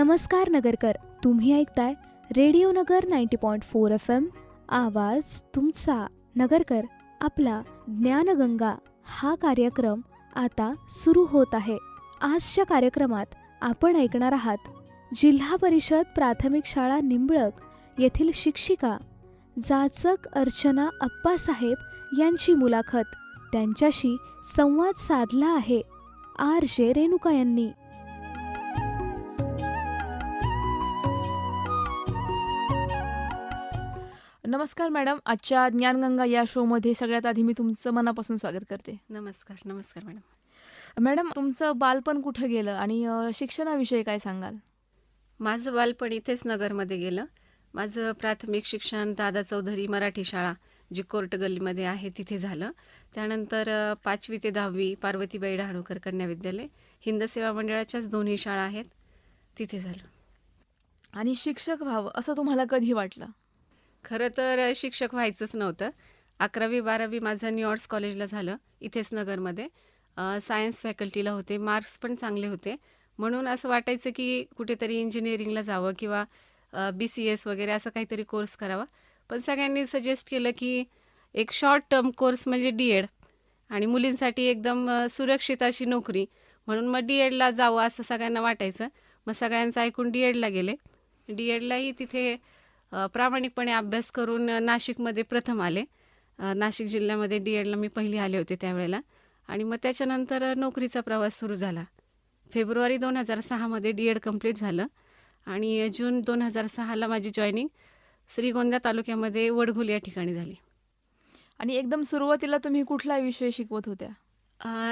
नमस्कार नगरकर तुम्ही ऐकताय radio Nagar ninety point four F M. आवाज तुमचा. नगरकर आपला ज्ञानगंगा हा कार्यक्रम आता सुरू होत आहे. आजच्या कार्यक्रमात आपण ऐकणार आहात जिल्हा परिषद प्राथमिक शाळा निंबळक येथील शिक्षिका जाचक अर्चना अप्पासाहेब यांची मुलाखत. त्यांच्याशी संवाद साधला आहे आर जे रेणुका यांनी. नमस्कार मॅडम आजच्या ज्ञानगंगा या शोमध्ये सगळ्यात आधी मी तुमचं मनापासून स्वागत करते. नमस्कार नमस्कार मॅडम. मॅडम तुमचं बालपण कुठं गेलं आणि शिक्षणाविषयी काय सांगाल? माझं बालपण इथेच नगरमध्ये गेलं. माझं प्राथमिक शिक्षण दादा चौधरी मराठी शाळा जी कोर्ट गल्लीमध्ये आहे तिथे झालं. त्यानंतर पाचवी ते दहावी पार्वतीबाई डहाणूकर कन्या विद्यालय हिंद सेवा मंडळाच्याच दोन्ही शाळा आहेत तिथे झालं. आणि शिक्षक व्हावं असं तुम्हाला कधी वाटलं? खरं तर शिक्षक व्हायचंच नव्हतं. अकरावी बारावी माझं न्यू कॉलेजला झालं इथेच नगरमध्ये. सायन्स फॅकल्टीला होते मार्क्स पण चांगले होते. म्हणून असं वाटायचं की कुठेतरी इंजिनिअरिंगला जावं किंवा बी सी एस वगैरे असं काहीतरी कोर्स करावा. पण सगळ्यांनी सजेस्ट केलं की एक शॉर्ट टर्म कोर्स म्हणजे डी एड. आणि मुलींसाठी एकदम सुरक्षित अशी नोकरी. म्हणून मग डी एडला जावं असं सगळ्यांना वाटायचं. मग सगळ्यांचं ऐकून डी एडला गेले. डी एडलाही तिथे प्रामाणिकपणे अभ्यास करून नाशिकमध्ये प्रथम आले. नाशिक जिल्ह्यामध्ये डी एडला मी पहिली आले होते त्यावेळेला. आणि मग त्याच्यानंतर नोकरीचा प्रवास सुरू झाला. फेब्रुवारी दोन हजार सहामध्ये डी एड कंप्लीट झालं. आणि जून दोन हजार सहाला माझी जॉईनिंग श्रीगोंदा तालुक्यामध्ये वडघोल या ठिकाणी झाली. आणि एकदम सुरुवातीला तुम्ही कुठला विषय शिकवत होत्या?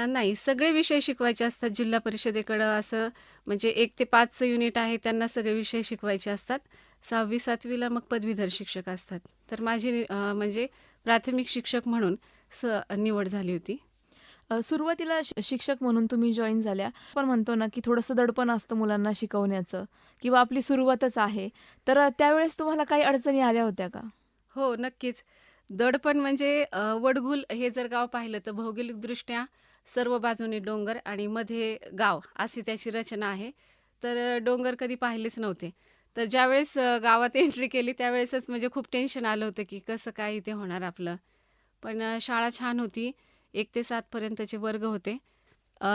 नाही. सगळे विषय शिकवायचे असतात. जिल्हा परिषदेकडं असं म्हणजे एक ते पाचचं युनिट आहे त्यांना सगळे विषय शिकवायचे असतात. सहावी सातवीला मग पदवीधर शिक्षक असतात. तर माझी म्हणजे प्राथमिक शिक्षक म्हणून स निवड झाली होती. सुरुवातीला शिक्षक म्हणून तुम्ही जॉईन झाल्या. पण म्हणतो ना की थोडंसं दडपण असतं मुलांना शिकवण्याचं किंवा आपली सुरुवातच आहे. तर त्यावेळेस तुम्हाला काही अडचणी आल्या होत्या का? हो नक्कीच. दडपण म्हणजे वडगुल हे जर गाव पाहिलं तर भौगोलिकदृष्ट्या सर्व बाजूने डोंगर आणि मध्ये गाव अशी त्याची रचना आहे. तर डोंगर कधी पाहिलेच नव्हते. तर ज्यावेळेस गावात एंट्री केली त्यावेळेसच म्हणजे खूप टेन्शन आलं होतं की कसं काय इथे होणार आपलं. पण शाळा छान होती. एक ते सातपर्यंतचे वर्ग होते.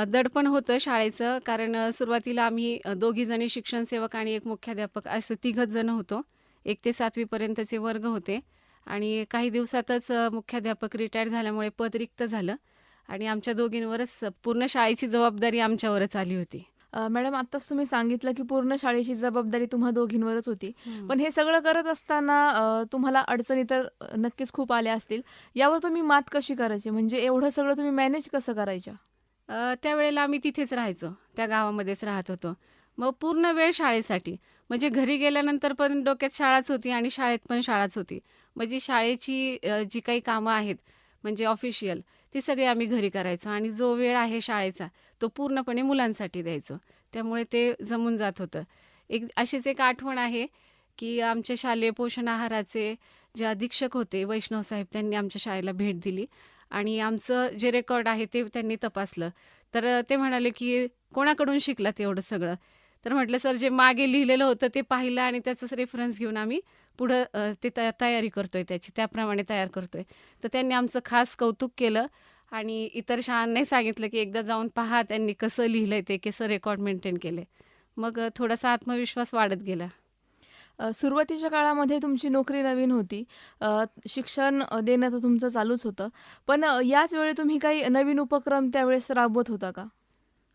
दडपण होतं शाळेचं कारण सुरुवातीला आम्ही दोघीजणी शिक्षण सेवक आणि एक मुख्याध्यापक असं तिघच जण होतो. एक ते सातवीपर्यंतचे वर्ग होते. आणि काही दिवसातच मुख्याध्यापक रिटायर झाल्यामुळे पद रिक्त झालं. आणि आमच्या दोघींवरच पूर्ण शाळेची जबाबदारी आमच्यावरच आली होती. मॅडम आत्ताच तुम्ही सांगितलं की पूर्ण शाळेची जबाबदारी तुम्हा दोघींवरच होती. पण हे सगळं करत असताना तुम्हाला अडचणी तर नक्कीच खूप आल्या असतील. यावर तुम्ही मात कशी करायची? म्हणजे एवढं सगळं तुम्ही मॅनेज कसं करायच्या? त्यावेळेला आम्ही तिथेच राहायचो. त्या गावामध्येच राहत होतो. मग पूर्ण वेळ शाळेसाठी. म्हणजे घरी गेल्यानंतर पण डोक्यात शाळाच होती आणि शाळेत पण शाळाच होती. म्हणजे शाळेची जी काही कामं आहेत म्हणजे ऑफिशियल ती सगळी आम्ही घरी करायचो. आणि जो वेळ आहे शाळेचा तो पूर्णपणे मुलांसाठी द्यायचो. त्यामुळे ते जमून जात होतं. एक अशीच एक आठवण आहे की आमच्या शालेय पोषण आहाराचे जे अधीक्षक होते वैष्णव साहेब त्यांनी आमच्या शाळेला भेट दिली आणि आमचं जे रेकॉर्ड आहे ते त्यांनी तपासलं. तर ते म्हणाले की कोणाकडून शिकलात एवढं सगळं? तर म्हटलं सर जे मागे लिहिलेलं होतं ते पाहिलं आणि त्याचंच रेफरन्स घेऊन आम्ही पुढं ते तयारी करतोय त्याची. त्याप्रमाणे तयार करतोय. तर त्यांनी आमचं खास कौतुक केलं. आणि इतर शाळांनाही सांगितलं की एकदा जाऊन पहा त्यांनी कसं लिहिलंय ते कसं रेकॉर्ड मेंटेन केले मग थोडासा आत्मविश्वास वाढत गेला. सुरुवातीच्या काळामध्ये तुमची नोकरी नवीन होती. शिक्षण देणं तर तुमचं चालूच होतं. पण याच वेळी तुम्ही काही नवीन उपक्रम त्यावेळेस राबवत होता का?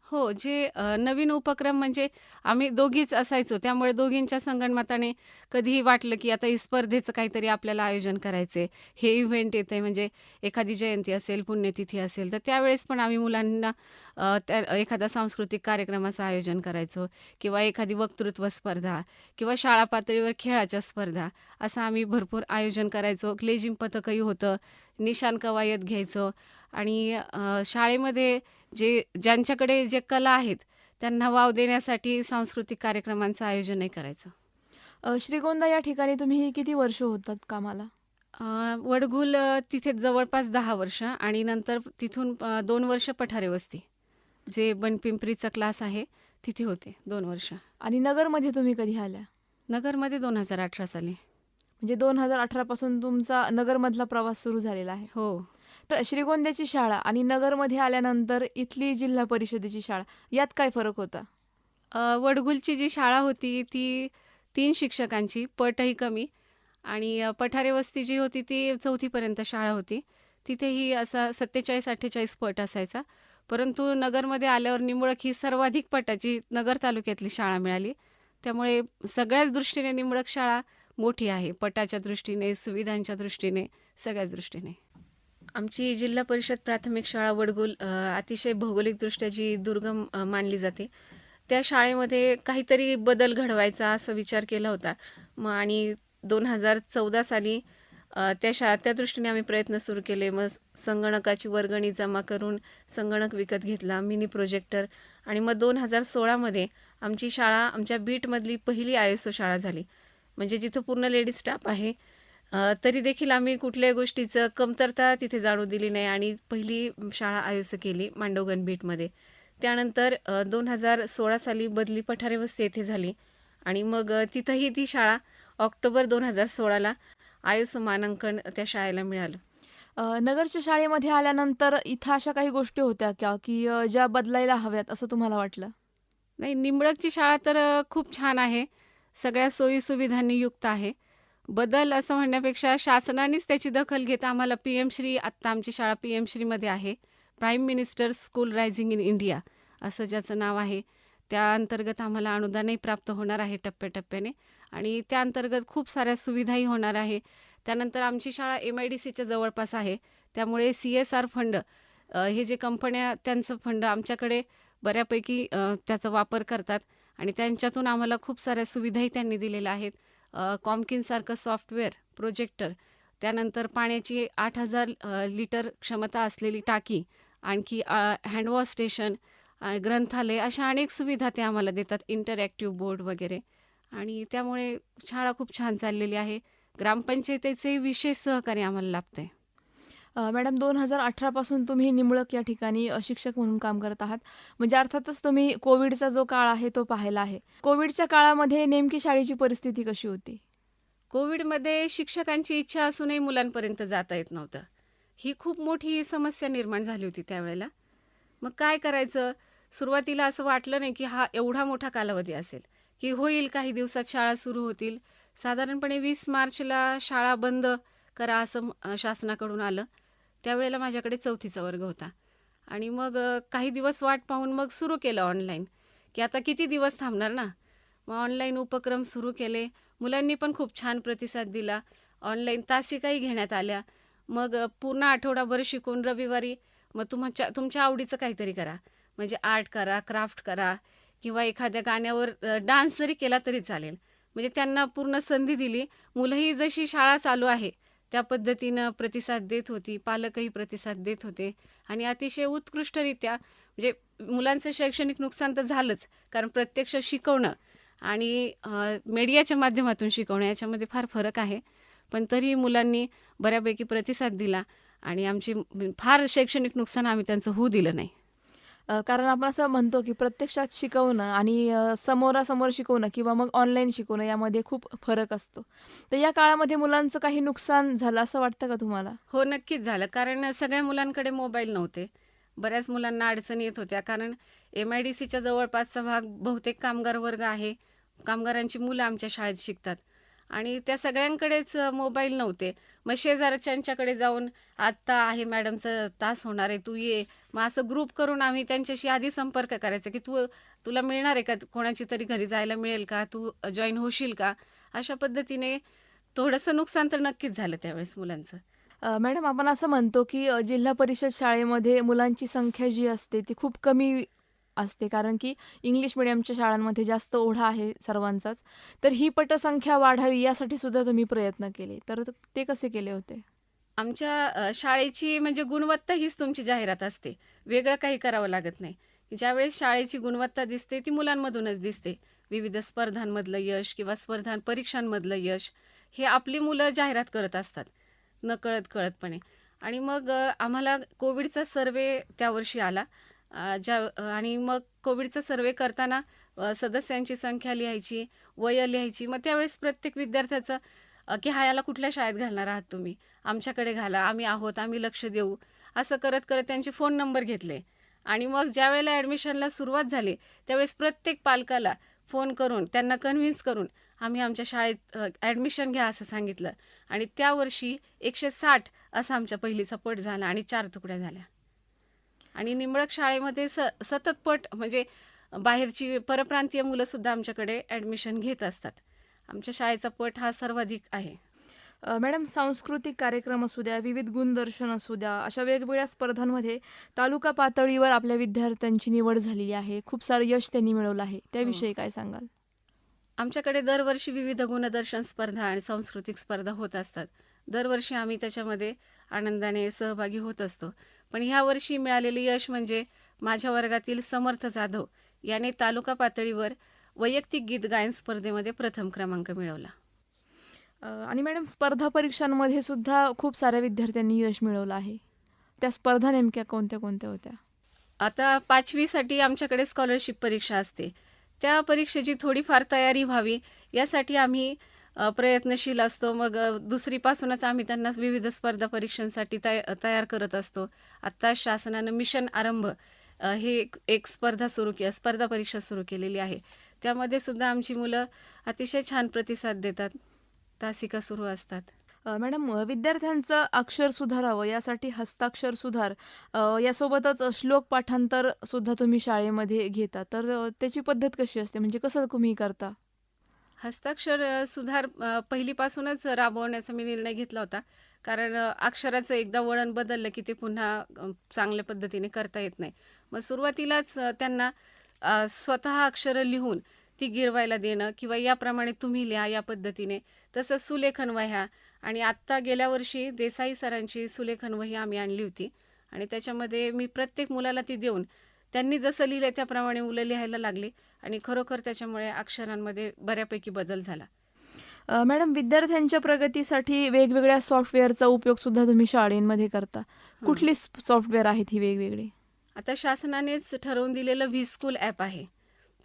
हो जे अ, नवीन उपक्रम म्हणजे आम्ही दोघीच असायचो. त्यामुळे दोघींच्या संगणमताने कधीही वाटलं की आता ही स्पर्धेचं काहीतरी आपल्याला आयोजन करायचंय. हे इव्हेंट येते म्हणजे एखादी जयंती असेल पुण्यतिथी असेल तर त्यावेळेस पण आम्ही मुलांना अ, त्या एखादा सांस्कृतिक कार्यक्रमाचं आयोजन करायचो किंवा एखादी वक्तृत्व स्पर्धा किंवा शाळा पातळीवर खेळाच्या स्पर्धा असं आम्ही भरपूर आयोजन करायचो. ग्लेजिंग पथकही होतं. निशान कवायत घ्यायचो. आणि शाळेमध्ये जे ज्यांच्याकडे जे कला आहेत त्यांना वाव देण्यासाठी सांस्कृतिक कार्यक्रमांचं आयोजनही करायचं. श्रीगोंदा या ठिकाणी तुम्ही किती वर्ष होतात कामाला? वडघुल तिथे जवळपास दहा वर्ष आणि नंतर तिथून दोन वर्ष पठारे वस्ती जे बनपिंपरीचा क्लास आहे तिथे होते दोन वर्ष. आणि नगरमध्ये तुम्ही कधी आल्या? नगरमध्ये दोन हजार अठरा साली. म्हणजे दोन हजार अठरापासून तुमचा नगरमधला प्रवास सुरू झालेला आहे. हो. श्रीगोंद्याची शाळा आणि नगरमध्ये आल्यानंतर इथली जिल्हा परिषदेची शाळा यात काय फरक होता? वडगुलची जी शाळा होती ती तीन शिक्षकांची पटही कमी आणि पठारे वस्ती जी होती ती चौथीपर्यंत शाळा होती. तिथेही असा सत्तेचाळीस अठ्ठेचाळीस पट असायचा. परंतु नगरमध्ये आल्यावर निंबळक ही सर्वाधिक पटाची नगर तालुक्यातली शाळा मिळाली. त्यामुळे सगळ्याच दृष्टीने निंबळक शाळा मोठी आहे पटाच्या दृष्टीने सुविधांच्या दृष्टीने सगळ्याच दृष्टीने. आमची जिल्हा परिषद प्राथमिक शाळा वडगुल अतिशय भौगोलिकदृष्ट्या जी दुर्गम मानली जाते. त्या शाळेमध्ये काहीतरी बदल घडवायचा असा विचार केला होता. मग आणि दोन हजार चौदा साली त्या शा त्या दृष्टीने आम्ही प्रयत्न सुरू केले. मग संगणकाची वर्गणी जमा करून संगणक विकत घेतला मिनी प्रोजेक्टर. आणि मग दोन हजार सोळामध्ये आमची शाळा आमच्या बीटमधली पहिली आय एस ओ शाळा झाली. म्हणजे जिथं पूर्ण लेडीज स्टाफ आहे. तरी देखील आम्ही कुठल्याही गोष्टीचं कमतरता तिथे जाणू दिली नाही आणि पहिली शाळा आयोजित केली मांडवगण बीटमध्ये. त्यानंतर दोन हजार सोळा साली बदली पठारे वस्ती येथे झाली आणि मग तिथंही ती शाळा ऑक्टोबर दोन हजार सोळाला आयुष मानांकन त्या शाळेला मिळालं. नगरच्या शाळेमध्ये आल्यानंतर इथं अशा काही गोष्टी होत्या का? की ज्या बदलायला हव्यात असं तुम्हाला वाटलं? नाही निंबळकची शाळा तर खूप छान आहे. सगळ्या सोयी सुविधांनी युक्त आहे. बदल असं म्हणण्यापेक्षा शासनानेच त्याची दखल घेत आम्हाला पी एम श्री आत्ता आमची शाळा पी एम श्रीमध्ये आहे. Prime minister school rising in India असं ज्याचं नाव आहे. त्या अंतर्गत आम्हाला अनुदानही प्राप्त होणार आहे टप्प्याटप्प्याने. आणि त्या अंतर्गत खूप साऱ्या सुविधाही होणार आहे. त्यानंतर आमची शाळा एम आय डी सीच्या जवळपास आहे. त्यामुळे सी एस आर फंड हे जे कंपन्या त्यांचं फंड आमच्याकडे बऱ्यापैकी त्याचा वापर करतात. आणि त्यांच्यातून आम्हाला खूप साऱ्या सुविधाही त्यांनी दिलेल्या आहेत. कॉमकिनसारखं सॉफ्टवेअर प्रोजेक्टर त्यानंतर पाण्याची आठ हजार लिटर क्षमता असलेली टाकी आणखी हँडवॉश स्टेशन ग्रंथालय अशा अनेक सुविधा ते आम्हाला देतात इंटरॅक्टिव्ह बोर्ड वगैरे. आणि त्यामुळे शाळा खूप छान चाललेली आहे. ग्रामपंचायतीचे विशेष सहकार्य आम्हाला लाभते अ, मॅडम दोन हजार अठरापासून तुम्ही निंबळक या ठिकाणी अ, शिक्षक म्हणून काम करत आहात. म्हणजे अर्थातच तुम्ही कोविडचा जो काळ आहे तो पाहिला आहे. कोविडच्या काळामध्ये नेमकी शाळेची परिस्थिती कशी होती? कोविडमध्ये शिक्षकांची इच्छा असूनही मुलांपर्यंत जाता येत नव्हतं. ही खूप मोठी समस्या निर्माण झाली होती त्यावेळेला. मग काय करायचं? सुरुवातीला असं वाटलं नाही की हा एवढा मोठा कालावधी असेल की होईल काही दिवसात शाळा सुरू होतील. साधारणपणे वीस मार्चला शाळा बंद करा असं शासनाकडून आलं. त्यावेळेला माझ्याकडे चौथीचा वर्ग होता. आणि मग काही दिवस वाट पाहून मग सुरू केलं ऑनलाईन. की आता किती दिवस थांबणार ना? मग ऑनलाईन उपक्रम सुरू केले. मुलांनी पण खूप छान प्रतिसाद दिला. ऑनलाईन तासिकाही घेण्यात आल्या. मग पूर्ण आठवडाभर शिकून रविवारी मग तुमच्या तुमच्या आवडीचं काहीतरी करा. म्हणजे आर्ट करा क्राफ्ट करा किंवा एखाद्या गाण्यावर डान्स जरी केला तरी चालेल. म्हणजे त्यांना पूर्ण संधी दिली. मुलंही जशी शाळा चालू आहे त्या पद्धतीनं प्रतिसाद देत होती पालकही प्रतिसाद देत होते. आणि अतिशय उत्कृष्टरित्या म्हणजे मुलांचं शैक्षणिक नुकसान तर झालंच कारण प्रत्यक्ष शिकवणं आणि मीडियाच्या माध्यमातून शिकवणं याच्यामध्ये फार फरक आहे. पण तरीही मुलांनी बऱ्यापैकी प्रतिसाद दिला आणि आमची फार शैक्षणिक नुकसान आम्ही त्यांचं होऊ दिलं नाही. अ, कारण आपण असं म्हणतो की प्रत्यक्षात शिकवणं आणि अ, समोरासमोर शिकवणं किंवा मग ऑनलाईन शिकवणं यामध्ये खूप फरक असतो. तर या काळामध्ये मुलांचं काही नुकसान झालं असं वाटतं का तुम्हाला? हो नक्कीच झालं. कारण सगळ्या मुलांकडे मोबाईल नव्हते. बऱ्याच मुलांना अडचणी येत होत्या. कारण एम आय डी सीच्या जवळपासचा भाग बहुतेक कामगार वर्ग आहे. कामगारांची मुलं आमच्या शाळेत शिकतात. आणि त्या सगळ्यांकडेच मोबाईल नव्हते. मग शेजारच्यांच्याकडे जाऊन आत्ता आहे मॅडमचं तास होणार आहे तू ये. मग असं ग्रुप करून आम्ही त्यांच्याशी आधी संपर्क करायचा की तू तुला मिळणार आहे का? कोणाची तरी घरी जायला मिळेल का? तू जॉईन होशील का? अशा पद्धतीने थोडंसं नुकसान तर नक्कीच झालं त्यावेळेस मुलांचं. मॅडम आपण असं म्हणतो की जिल्हा परिषद शाळेमध्ये मुलांची संख्या जी असते ती खूप कमी असते. कारण की इंग्लिश मिडियमच्या शाळांमध्ये जास्त ओढा आहे सर्वांचाच. तर ही पटसंख्या वाढावी यासाठी सुद्धा तुम्ही प्रयत्न केले. तर ते कसे केले होते? आमच्या शाळेची म्हणजे गुणवत्ता हीच तुमची जाहिरात असते. वेगळं काही करावं लागत नाही. ज्यावेळेस शाळेची गुणवत्ता दिसते ती मुलांमधूनच दिसते. विविध स्पर्धांमधलं यश किंवा स्पर्धां परीक्षांमधलं यश हे आपली मुलं जाहिरात करत असतात. नकळत कळतपणे आणि मग आम्हाला कोविडचा सर्वे त्या वर्षी आला. ज्या आणि मग कोविडचा सर्वे करताना सदस्यांची संख्या लिहायची वय लिहायची मग त्यावेळेस प्रत्येक विद्यार्थ्याचं की हा याला कुठल्या शाळेत घालणार आहात तुम्ही? आमच्याकडे घाला आम्ही आहोत आम्ही लक्ष देऊ असं करत करत त्यांचे फोन नंबर घेतले. आणि मग ज्या वेळेला ॲडमिशनला सुरुवात झाली त्यावेळेस प्रत्येक पालकाला फोन करून त्यांना कन्व्हिन्स करून आम्ही आमच्या शाळेत ॲडमिशन घ्या असं सांगितलं. आणि त्या वर्षी एकशे साठ असा आमच्या पहिलीचा पट झाला आणि चार तुकड्या झाल्या. आणि निंबळक शाळेमध्ये स सतत पट म्हणजे बाहेरची परप्रांतीय मुलंसुद्धा आमच्याकडे ॲडमिशन घेत असतात. आमच्या शाळेचा पट हा सर्वाधिक आहे. मॅडम सांस्कृतिक कार्यक्रम असू द्या विविध गुणदर्शन असू द्या अशा वेगवेगळ्या स्पर्धांमध्ये तालुका पातळीवर आपल्या विद्यार्थ्यांची निवड झालेली आहे. खूप सारं यश त्यांनी मिळवलं आहे. त्याविषयी काय सांगाल? आमच्याकडे दरवर्षी विविध गुणदर्शन स्पर्धा आणि सांस्कृतिक स्पर्धा होत असतात. दरवर्षी आम्ही त्याच्यामध्ये आनंदाने सहभागी होत असतो. पण ह्या वर्षी मिळालेले यश म्हणजे माझ्या वर्गातील समर्थ जाधव याने तालुका पातळीवर वैयक्तिक गीत गायन स्पर्धेमध्ये प्रथम क्रमांक मिळवला. आणि मॅडम स्पर्धा परीक्षांमध्ये सुद्धा खूप साऱ्या विद्यार्थ्यांनी यश मिळवलं आहे. त्या स्पर्धा नेमक्या कोणत्या कोणत्या होत्या? आता पाचवीसाठी आमच्याकडे स्कॉलरशिप परीक्षा असते. त्या परीक्षेची थोडीफार तयारी व्हावी यासाठी आम्ही प्रयत्नशील असतो. मग दुसरीपासूनच आम्ही त्यांना विविध स्पर्धा परीक्षांसाठी तय तयार करत असतो. आत्ता शासनानं मिशन आरंभ हे एक एक स्पर्धा सुरू के स्पर्धा परीक्षा सुरू केलेली आहे. त्यामध्ये सुद्धा आमची मुलं अतिशय छान प्रतिसाद देतात. तासिका सुरू असतात. मॅडम विद्यार्थ्यांचं अक्षर सुधारावं यासाठी हस्ताक्षर सुधार यासोबतच श्लोक पाठांतर सुद्धा तुम्ही शाळेमध्ये घेता. तर त्याची पद्धत कशी असते? म्हणजे कसं तुम्ही करता? हस्ताक्षर सुधार पहिलीपासूनच राबवण्याचा मी निर्णय घेतला होता. कारण अक्षराचं एकदा वळण बदललं की ते पुन्हा चांगल्या पद्धतीने करता येत नाही. मग सुरुवातीलाच त्यांना स्वतः अक्षरं लिहून ती गिरवायला देणं किंवा याप्रमाणे तुम्ही लिहा या पद्धतीने. तसंच सुलेखन वह्या आणि आत्ता गेल्या वर्षी देसाई सरांची सुलेखन वही आम्ही आणली होती. आणि त्याच्यामध्ये मी प्रत्येक मुलाला ती देऊन त्यांनी जसं लिहिलं त्याप्रमाणे मुलं लिहायला लागली. आणि खरोखर त्याच्यामुळे अक्षरांमध्ये बऱ्यापैकी बदल झाला. मॅडम विद्यार्थ्यांच्या प्रगतीसाठी वेगवेगळ्या सॉफ्टवेअरचा उपयोग सुद्धा तुम्ही शाळेमध्ये करता. कुठली सॉफ्टवेअर आहेत ही वेगवेगळी? आता शासनानेच ठरवून दिलेलं व्ही स्कूल ॲप आहे.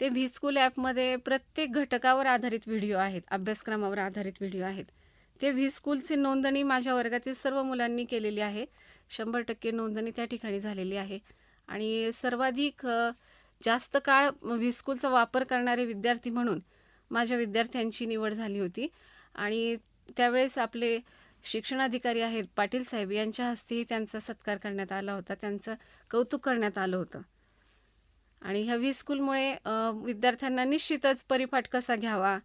ते व्ही स्कूल ॲपमध्ये प्रत्येक घटकावर आधारित व्हिडिओ आहेत अभ्यासक्रमावर आधारित व्हिडिओ आहेत. ते व्ही स्कूलची नोंदणी माझ्या वर्गातील सर्व मुलांनी केलेली आहे. शंभर टक्के नोंदणी त्या ठिकाणी झालेली आहे. आणि सर्वाधिक जास्त काळ म्हणजे व्हिस्कूलचा वापर करणारे विद्यार्थी म्हणून माझ्या विद्यार्थ्यांची निवड झाली होती. आणि त्यावेळेस आपले शिक्षणाधिकारी आहेत पाटील साहेब यांच्या हस्तेही त्यांचा सत्कार करण्यात आला होता. त्यांचं कौतुक करण्यात आलं होतं. आणि ह्या व्ही स्कूलमुळे विद्यार्थ्यांना निश्चितच परिपाठ कसा घ्यावा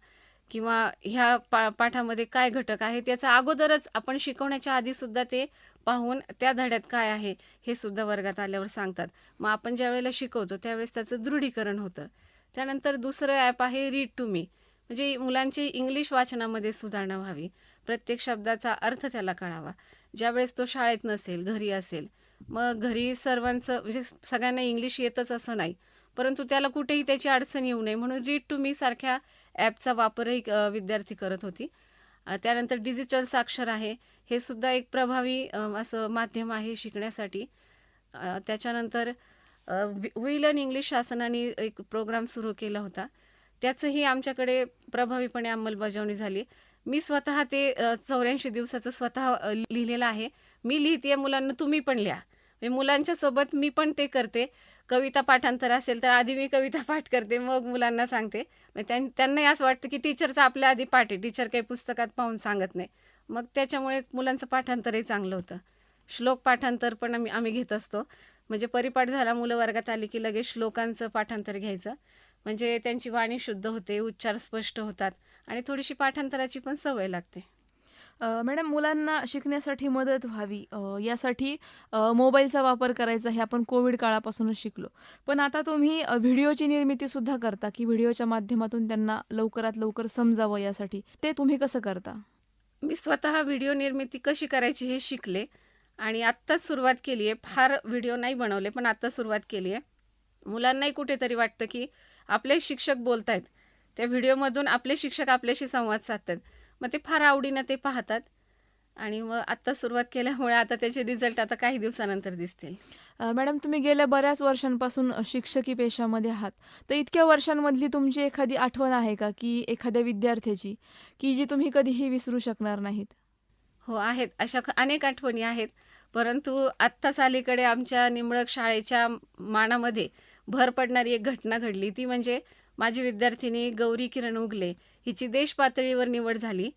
किंवा ह्या पा पाठामध्ये काय घटक आहेत याचा अगोदरच आपण शिकवण्याच्या आधीसुद्धा ते पाहून त्या धड्यात काय आहे हे सुद्धा वर्गात आल्यावर सांगतात. मग आपण ज्या वेळेला शिकवतो त्यावेळेस त्याचं दृढीकरण होतं. त्यानंतर दुसरं ॲप आहे रीड टू मी म्हणजे मुलांची इंग्लिश वाचनामध्ये सुधारणा व्हावी. प्रत्येक शब्दाचा अर्थ त्याला कळावा. ज्यावेळेस तो शाळेत नसेल घरी असेल मग घरी सर्वांचं म्हणजे सगळ्यांना इंग्लिश येतच असं नाही. परंतु त्याला कुठेही त्याची अडचण येऊ नये म्हणून रीड टू मी सारख्या ॲपचा वापरही विद्यार्थी करत होती. त्यानंतर डिजिटल साक्षर आहे. हे सुद्धा एक प्रभावी असं माध्यम आहे शिकण्यासाठी. त्याच्यानंतर वी लर्न इंग्लिश शासनाने एक प्रोग्राम सुरू केला होता. त्याचंही आमच्याकडे प्रभावीपणे अंमलबजावणी झाली. मी स्वतः ते चौऱ्याऐंशी दिवसाचं स्वतः लिहिलेलं आहे. मी लिहिते मुलांना तुम्ही पण लिहा. म्हणजे मुलांच्या सोबत मी पण ते करते. कविता पाठांतर असेल तर आधी मी कविता पाठ करते मग मुलांना सांगते. मग त्यां त्यांनाही असं वाटतं की टीचरचा आपल्या आधी पाठ आहे. टीचर काही पुस्तकात पाहून सांगत नाही. मग त्याच्यामुळे मुलांचं पाठांतरही चांगलं होतं. श्लोक पाठांतर पण आम्ही आम्ही घेत असतो. म्हणजे परिपाठ झाला मुलं वर्गात आली की लगेच श्लोकांचं पाठांतर घ्यायचं. म्हणजे त्यांची वाणी शुद्ध होते उच्चार स्पष्ट होतात आणि थोडीशी पाठांतराची पण सवय लागते. मॅडम मुलांना शिकण्यासाठी मदत व्हावी यासाठी मोबाईलचा वापर करायचा हे आपण कोविड काळापासूनच शिकलो. पण आता तुम्ही व्हिडिओची निर्मिती सुद्धा करता की व्हिडिओच्या माध्यमातून त्यांना लवकरात लवकर समजावं यासाठी. ते तुम्ही कसं करता? मी स्वतः व्हिडिओ निर्मिती कशी करायची हे शिकले. आणि आत्ताच सुरुवात केली आहे. फार व्हिडिओ नाही बनवले पण आत्ता सुरुवात केली आहे. मुलांनाही कुठेतरी वाटतं की आपले शिक्षक बोलत आहेत त्या व्हिडिओमधून आपले शिक्षक आपल्याशी संवाद साधतात. मग ते फार आवडीनं ते पाहतात. आणि मग आत्ता सुरुवात केल्यामुळे आता त्याचे रिझल्ट आता काही दिवसानंतर दिसतील. मॅडम तुम्ही गेल्या बऱ्याच वर्षांपासून शिक्षकी पेशामध्ये आहात. तर इतक्या वर्षांमधली तुमची एखादी आठवण आहे का की एखाद्या विद्यार्थ्याची की जी तुम्ही कधीही विसरू शकणार नाहीत? हो आहेत. अशा अनेक आठवणी आहेत. परंतु आत्ताच अलीकडे आमच्या निंबळक शाळेच्या मानामध्ये भर पडणारी एक घटना घडली. ती म्हणजे माझी विद्यार्थिनी गौरी किरण उगले हिची देश पातळीवर निवड झाली.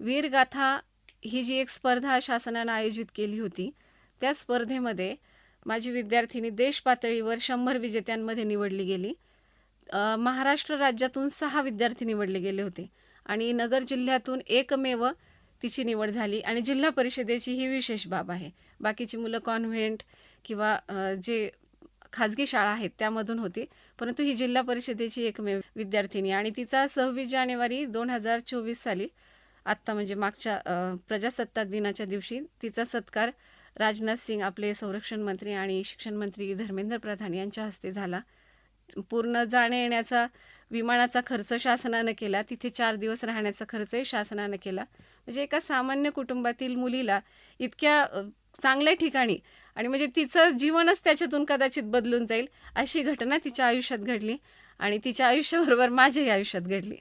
वीरगाथा ही जी एक स्पर्धा शासनानं आयोजित केली होती त्या स्पर्धेमध्ये माझी विद्यार्थिनी देश पातळीवर शंभर विजेत्यांमध्ये निवडली गेली. महाराष्ट्र राज्यातून सहा विद्यार्थी निवडले गेले होते आणि नगर जिल्ह्यातून एकमेव तिची निवड झाली आणि जिल्हा परिषदेची ही विशेष बाब आहे. बाकीची मुलं कॉन्व्हेंट किंवा जे खाजगी शाळा आहेत त्यामधून होती परंतु ही जिल्हा परिषदेची एकमेव विद्यार्थिनी आणि तिचा सव्वीस जानेवारी दोन हजार चोवीस साली आत्ता म्हणजे मागच्या प्रजासत्ताक दिनाच्या दिवशी तिचा सत्कार राजनाथ सिंग आपले संरक्षण मंत्री आणि शिक्षण मंत्री धर्मेंद्र प्रधान यांच्या हस्ते झाला. पूर्ण जाण्या येण्याचा विमानाचा खर्च शासनानं केला. तिथे चार दिवस राहण्याचा खर्चही शासनानं केला. म्हणजे एका सामान्य कुटुंबातील मुलीला इतक्या चांगल्या ठिकाणी आणि म्हणजे तिचं जीवनच त्याच्यातून कदाचित बदलून जाईल अशी घटना तिच्या आयुष्यात घडली. आणि तिच्या आयुष्याबरोबर माझ्याही आयुष्यात घडली.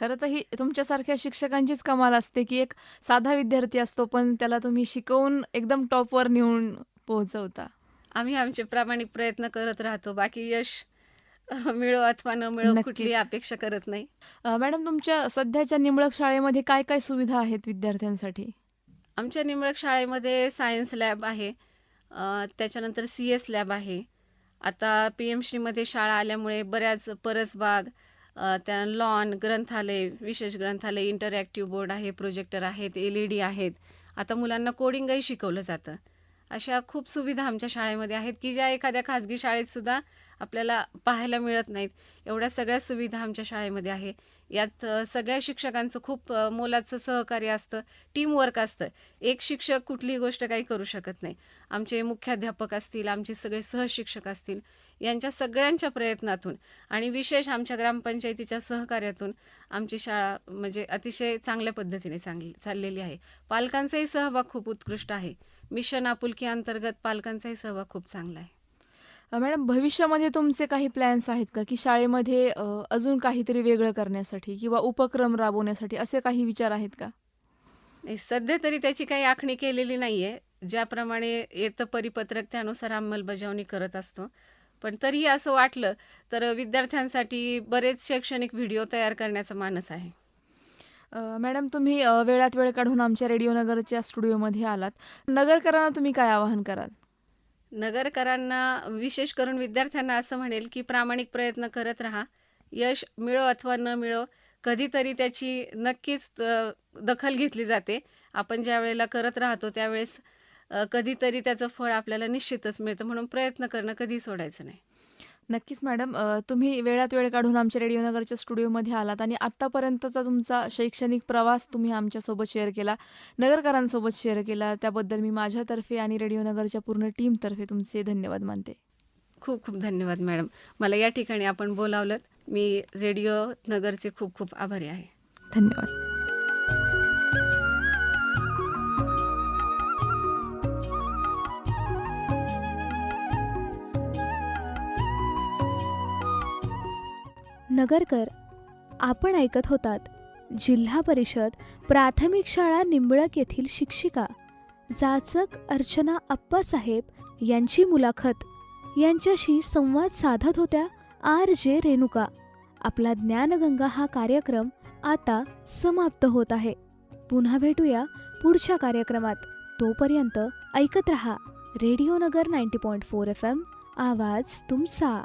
खरं तर ही तुमच्यासारख्या शिक्षकांचीच कमाल असते की एक साधा विद्यार्थी असतो पण त्याला तुम्ही शिकवून एकदम टॉपवर नेऊन पोहोचवता. आम्ही आमचे प्रामाणिक प्रयत्न करत राहतो बाकी यश मिळो अथवा न मिळो. कुठली अपेक्षा करत नाही. मॅडम तुमच्या सध्याच्या निंबळक शाळेमध्ये काय काय सुविधा आहेत विद्यार्थ्यांसाठी? आमच्या निंबळक शाळेमध्ये सायन्स लॅब आहे त्याच्यानंतर सी एस लॅब आहे आता पी एम श्रीमध्ये शाळा आल्यामुळे बऱ्याच परसबाग त्या लॉन ग्रंथालय विशेष ग्रंथालय इंटरॅक्टिव्ह बोर्ड आहे प्रोजेक्टर आहेत एल ई डी आहेत. आता मुलांना कोडिंगही शिकवलं जातं. अशा खूप सुविधा आमच्या शाळेमध्ये आहेत की ज्या एखाद्या खाजगी शाळेतसुद्धा आपल्याला पाहायला मिळत नाहीत. एवढ्या सगळ्या सुविधा आमच्या शाळेमध्ये आहे. यात सगळ्या शिक्षकांचं खूप मोलाचं सहकार्य असतं. टीमवर्क असतं. एक शिक्षक कुठलीही गोष्ट काही करू शकत नाही. आमचे मुख्याध्यापक असतील आमचे सगळे सहशिक्षक असतील यांच्या सगळ्यांच्या प्रयत्नातून आणि विशेष आमच्या ग्रामपंचायतीच्या सहकार्यातून आमची शाळा म्हणजे अतिशय चांगल्या पद्धतीने चांगली चाललेली आहे. पालकांचाही सहभाग खूप उत्कृष्ट आहे. मिशन आपुलकी अंतर्गत पालकांचाही सहभाग खूप चांगला आहे. मॅडम भविष्यामध्ये तुमचे काही प्लॅन्स आहेत का? की शाळेमध्ये अजून काहीतरी वेगळं करण्यासाठी किंवा उपक्रम राबवण्यासाठी असे काही विचार आहेत का? नाही सध्या तरी त्याची काही आखणी केलेली नाही आहे ज्याप्रमाणे येतं परिपत्रक त्यानुसार अंमलबजावणी करत असतो. पण तरीही असं वाटलं तर विद्यार्थ्यांसाठी बरेच शैक्षणिक व्हिडिओ तयार करण्याचा मानस आहे. मॅडम तुम्ही वेळात वेळ काढून आमच्या रेडिओ नगरच्या स्टुडिओमध्ये आलात. नगरकरांना तुम्ही काय आवाहन कराल? नगरकरांना विशेष करून विद्यार्थ्यांना असं म्हणेल की प्रामाणिक प्रयत्न करत राहा. यश मिळो अथवा न मिळो कधीतरी त्याची नक्कीच दखल घेतली जाते. आपण ज्या वेळेला करत राहतो त्यावेळेस कधीतरी त्याचं फळ आपल्याला निश्चितच मिळतं. म्हणून प्रयत्न करणं कधी सोडायचं नाही. नक्कीच मॅडम. अ, तुम्ही वेळात वेळ काढून आमच्या रेडिओ नगरच्या स्टुडिओमध्ये आलात आणि आत्तापर्यंतचा तुमचा शैक्षणिक प्रवास तुम्ही आमच्यासोबत शेअर केला. नगरकरांसोबत शेअर केला. त्याबद्दल मी माझ्यातर्फे आणि रेडिओ नगरच्या पूर्ण टीमतर्फे तुमचे धन्यवाद मानते. खूप खूप धन्यवाद मॅडम. मला या ठिकाणी आपण बोलावलं. मी रेडिओ नगरचे खूप खूप आभारी आहे. धन्यवाद. नगरकर आपण ऐकत होतात जिल्हा परिषद प्राथमिक शाळा निंबळक येथील शिक्षिका जाचक अर्चना अप्पासाहेब यांची मुलाखत. यांच्याशी संवाद साधत होत्या आर जे रेणुका. आपला ज्ञानगंगा हा कार्यक्रम आता समाप्त होत आहे. पुन्हा भेटूया पुढच्या कार्यक्रमात. तोपर्यंत ऐकत रहा radio Nagar ninety point four F M आवाज तुमचा.